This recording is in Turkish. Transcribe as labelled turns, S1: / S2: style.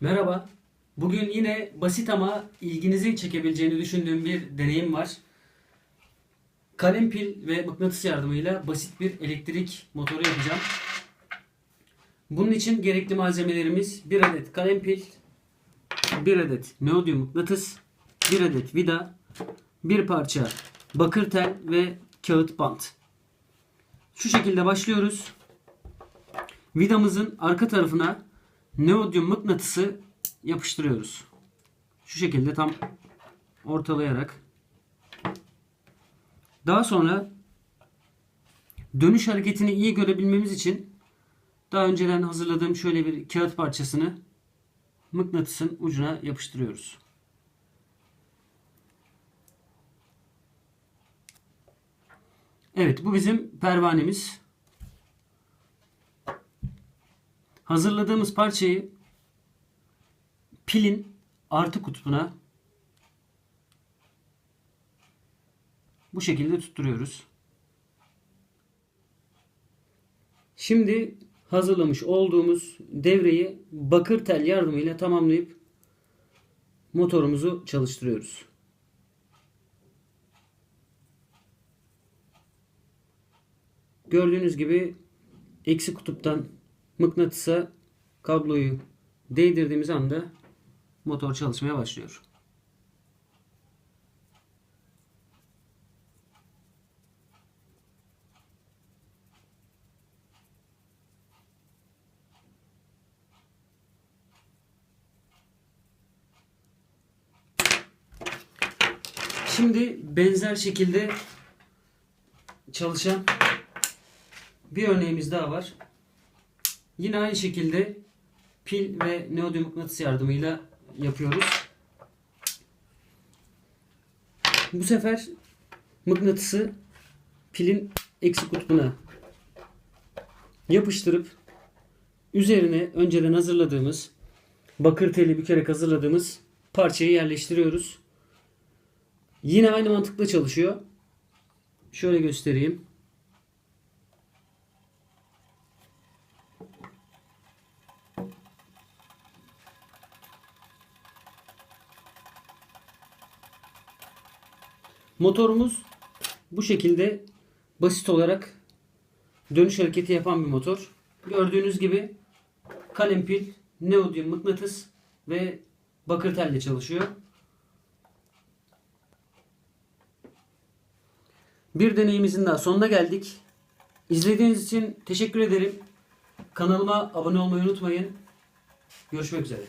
S1: Merhaba. Bugün yine basit ama ilginizi çekebileceğini düşündüğüm bir deneyim var. Kalem pil ve mıknatıs yardımıyla basit bir elektrik motoru yapacağım. Bunun için gerekli malzemelerimiz 1 adet kalem pil, 1 adet neodyum mıknatıs, 1 adet vida, 1 parça bakır tel ve kağıt bant. Şu şekilde başlıyoruz. Vidamızın arka tarafına neodyum mıknatısı yapıştırıyoruz. Şu şekilde tam ortalayarak. Daha sonra dönüş hareketini iyi görebilmemiz için daha önceden hazırladığım şöyle bir kağıt parçasını mıknatısın ucuna yapıştırıyoruz. Evet bu bizim pervanemiz. Hazırladığımız parçayı pilin artı kutbuna bu şekilde tutturuyoruz. Şimdi hazırlamış olduğumuz devreyi bakır tel yardımıyla tamamlayıp motorumuzu çalıştırıyoruz. Gördüğünüz gibi eksi kutuptan mıknatısa kabloyu değdirdiğimiz anda motor çalışmaya başlıyor. Şimdi benzer şekilde çalışan bir örneğimiz daha var. Yine aynı şekilde pil ve neodyum mıknatıs yardımıyla yapıyoruz. Bu sefer mıknatısı pilin eksi kutbuna yapıştırıp üzerine önceden hazırladığımız bakır teli bükerek hazırladığımız parçayı yerleştiriyoruz. Yine aynı mantıkla çalışıyor. Şöyle göstereyim. Motorumuz bu şekilde basit olarak dönüş hareketi yapan bir motor. Gördüğünüz gibi kalem pil, neodyum mıknatıs ve bakır telle çalışıyor. Bir deneyimizin daha sonuna geldik. İzlediğiniz için teşekkür ederim. Kanalıma abone olmayı unutmayın. Görüşmek üzere.